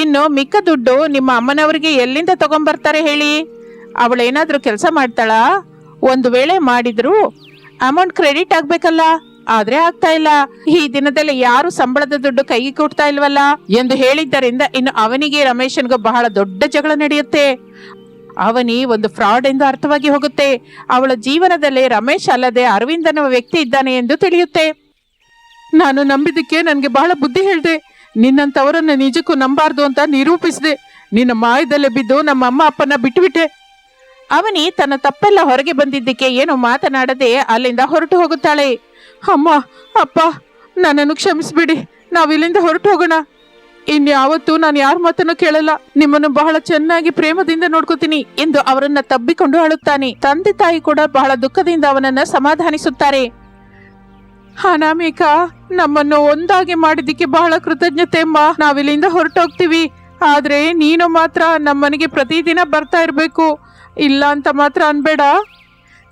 ಇನ್ನು ಮಿಕ್ಕ ದುಡ್ಡು ನಿಮ್ಮ ಅಮ್ಮನವರಿಗೆ ಎಲ್ಲಿಂದ ತಗೊಂಬರ್ತಾರೆ ಹೇಳಿ? ಅವಳೇನಾದರೂ ಕೆಲಸ ಮಾಡ್ತಾಳಾ? ಒಂದು ವೇಳೆ ಮಾಡಿದ್ರು ಅಮೌಂಟ್ ಕ್ರೆಡಿಟ್ ಆಗ್ಬೇಕಲ್ಲ? ಆದ್ರೆ ಆಗ್ತಾ ಇಲ್ಲ. ಈ ದಿನದಲ್ಲಿ ಯಾರು ಸಂಬಳದ ದುಡ್ಡು ಕೈಗೆ ಕೊಡ್ತಾ ಇಲ್ವಲ್ಲ? ಎಂದು ಹೇಳಿದ್ದರಿಂದ ಇನ್ನು ಅವನಿಗೆ ರಮೇಶನ್ಗೂ ಬಹಳ ದೊಡ್ಡ ಜಗಳ ನಡೆಯುತ್ತೆ. ಅವನಿ ಒಂದು ಫ್ರಾಡ್ ಎಂದು ಅರ್ಥವಾಗಿ ಹೋಗುತ್ತೆ. ಅವಳ ಜೀವನದಲ್ಲಿ ರಮೇಶ್ ಅಲ್ಲದೆ ಅರವಿಂದ್ ವ್ಯಕ್ತಿ ಇದ್ದಾನೆ ಎಂದು ತಿಳಿಯುತ್ತೆ. ನಾನು ನಂಬಿದ್ದಕ್ಕೆ ನನಗೆ ಬಹಳ ಬುದ್ಧಿ ಹೇಳಿದೆ. ನಿನ್ನಂತವರನ್ನ ನಿಜಕ್ಕೂ ನಂಬಾರ್ದು ಅಂತ ನಿರೂಪಿಸಿದೆ. ನಿನ್ನ ಮಾಯದಲ್ಲೇ ಬಿದ್ದು ನಮ್ಮ ಅಮ್ಮ ಅಪ್ಪನ ಬಿಟ್ಟುಬಿಟ್ಟೆ. ಅವನಿ ತನ್ನ ತಪ್ಪೆಲ್ಲ ಹೊರಗೆ ಬಂದಿದ್ದಕ್ಕೆ ಏನು ಮಾತನಾಡದೆ ಅಲ್ಲಿಂದ ಹೊರಟು ಹೋಗುತ್ತಾಳೆ. ಅಮ್ಮ, ಅಪ್ಪ, ನನ್ನನ್ನು ಕ್ಷಮಿಸ್ಬಿಡಿ. ನಾವು ಇಲ್ಲಿಂದ ಹೊರಟು ಹೋಗೋಣ. ಇನ್ಯಾವತ್ತೂ ನಾನು ಯಾರ ಮಾತನ್ನು ಕೇಳಲ್ಲ. ನಿಮ್ಮನ್ನು ಬಹಳ ಚೆನ್ನಾಗಿ ಪ್ರೇಮದಿಂದ ನೋಡ್ಕೋತೀನಿ ಎಂದು ಅವರನ್ನ ತಬ್ಬಿಕೊಂಡು ಅಳುತ್ತಾನೆ. ತಂದೆ ತಾಯಿ ಕೂಡ ಬಹಳ ದುಃಖದಿಂದ ಅವನನ್ನ ಸಮಾಧಾನಿಸುತ್ತಾರೆ. ಅನಾಮಿಕಾ ನಮ್ಮನ್ನು ಒಂದಾಗಿ ಮಾಡಿದ್ದಕ್ಕೆ ಬಹಳ ಕೃತಜ್ಞತೆ ಅಮ್ಮ. ನಾವಿಲ್ಲಿಂದ ಹೊರಟೋಗ್ತೀವಿ. ಆದ್ರೆ ನೀನು ಮಾತ್ರ ನಮ್ಮನೆಗೆ ಪ್ರತಿದಿನ ಬರ್ತಾ ಇರಬೇಕು. ಇಲ್ಲ ಅಂತ ಮಾತ್ರ ಅನ್ಬೇಡ.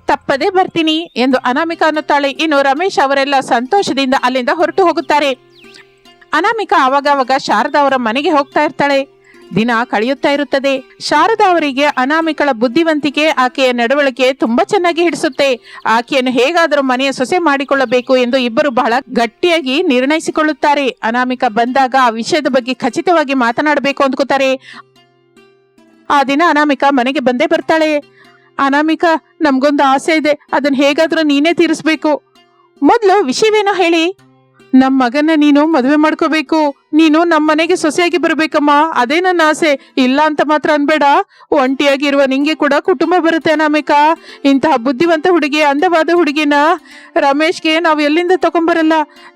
ತಪ್ಪದೇ ಬರ್ತೀನಿ ಎಂದು ಅನಾಮಿಕಾ ಅನ್ನುತ್ತಾಳೆ. ಇನ್ನು ರಮೇಶ್ ಅವರೆಲ್ಲ ಸಂತೋಷದಿಂದ ಅಲ್ಲಿಂದ ಹೊರಟು ಹೋಗುತ್ತಾರೆ. ಅನಾಮಿಕಾ ಅವಾಗವಾಗ ಶಾರದಾ ಅವರ ಮನೆಗೆ ಹೋಗ್ತಾ ಇರ್ತಾಳೆ. ದಿನ ಕಳೆಯುತ್ತಾ ಇರುತ್ತದೆ. ಶಾರದಾ ಅವರಿಗೆ ಅನಾಮಿಕಳ ಬುದ್ಧಿವಂತಿಕೆ ಆಕೆಯ ನಡವಳಿಕೆ ತುಂಬಾ ಚೆನ್ನಾಗಿ ಹಿಡಿಸುತ್ತೆ. ಆಕೆಯನ್ನು ಹೇಗಾದರೂ ಮನೆಯ ಸೊಸೆ ಮಾಡಿಕೊಳ್ಳಬೇಕು ಎಂದು ಇಬ್ಬರು ಬಹಳ ಗಟ್ಟಿಯಾಗಿ ನಿರ್ಣಯಿಸಿಕೊಳ್ಳುತ್ತಾರೆ. ಅನಾಮಿಕ ಬಂದಾಗ ಆ ವಿಷಯದ ಬಗ್ಗೆ ಖಚಿತವಾಗಿ ಮಾತನಾಡಬೇಕು ಅಂದ್ಕೋತಾರೆ ಆ ದಿನ ಅನಾಮಿಕ ಮನೆಗೆ ಬಂದೇ ಬರ್ತಾಳೆ. ಅನಾಮಿಕ, ನಮ್ಗೊಂದು ಆಸೆ ಇದೆ. ಅದನ್ನ ಹೇಗಾದ್ರೂ ನೀನೇ ತೀರಿಸ್ಬೇಕು. ಮೊದಲು ವಿಷಯವೇನೋ ಹೇಳಿ. ನಮ್ ಮಗನ ನೀನು ಮದುವೆ ಮಾಡ್ಕೋಬೇಕು. ನೀನು ನಮ್ಮ ಮನೆಗೆ ಸೊಸೆಯಾಗಿ ಬರ್ಬೇಕಮ್ಮ. ಅದೇ ನನ್ನ ಆಸೆ. ಇಲ್ಲ ಅಂತ ಮಾತ್ರ ಅನ್ಬೇಡ. ಒಂಟಿಯಾಗಿರುವ ನಿಂಗೆ ಕೂಡ ಕುಟುಂಬ ಬರುತ್ತೆ ಅನಾಮಿಕ. ಇಂತಹ ಬುದ್ಧಿವಂತ ಹುಡುಗಿ, ಅಂದವಾದ ಹುಡುಗಿನ ರಮೇಶ್ಗೆ ನಾವು ಎಲ್ಲಿಂದ ತಗೊಂಬರಲ್ಲ?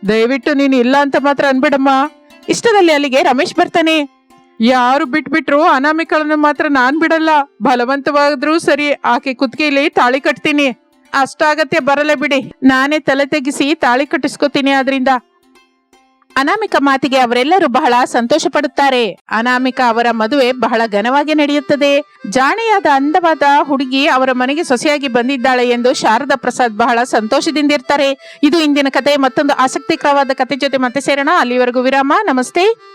ದಯವಿಟ್ಟು ನೀನು ಇಲ್ಲ ಅಂತ ಮಾತ್ರ ಅನ್ಬೇಡಮ್ಮ. ಇಷ್ಟದಲ್ಲಿ ಅಲ್ಲಿಗೆ ರಮೇಶ್ ಬರ್ತಾನೆ. ಯಾರು ಬಿಟ್ಬಿಟ್ರು ಅನಾಮಿಕಳನ್ನು ಮಾತ್ರ ನಾನ್ ಬಿಡಲ್ಲ. ಬಲವಂತವಾದ್ರೂ ಸರಿ, ಆಕೆ ಕುತ್ತಿಗೆಯಲ್ಲಿ ತಾಳಿ ಕಟ್ತೀನಿ. ಅಷ್ಟಾಗತ್ಯ ಬರಲೇ ಬಿಡಿ. ನಾನೇ ತಲೆ ತೆಗಿಸಿ ತಾಳಿ ಕಟ್ಟಿಸ್ಕೋತೀನಿ ಆದ್ರಿಂದ. ಅನಾಮಿಕ ಮಾತಿಗೆ ಅವರೆಲ್ಲರೂ ಬಹಳ ಸಂತೋಷ ಪಡುತ್ತಾರೆ ಅನಾಮಿಕ ಅವರ ಮದುವೆ ಬಹಳ ಘನವಾಗಿ ನಡೆಯುತ್ತದೆ. ಜಾಣೆಯಾದ ಅಂದವಾದ ಹುಡುಗಿ ಅವರ ಮನೆಗೆ ಸೊಸೆಯಾಗಿ ಬಂದಿದ್ದಾಳೆ ಎಂದು ಶಾರದಾ ಪ್ರಸಾದ್ ಬಹಳ ಸಂತೋಷದಿಂದ ಇರ್ತಾರೆ. ಇದು ಇಂದಿನ ಕತೆ. ಮತ್ತೊಂದು ಆಸಕ್ತಿಕರವಾದ ಕತೆ ಜೊತೆ ಮತ್ತೆ ಸೇರೋಣ. ಅಲ್ಲಿವರೆಗೂ ವಿರಾಮ. ನಮಸ್ತೆ.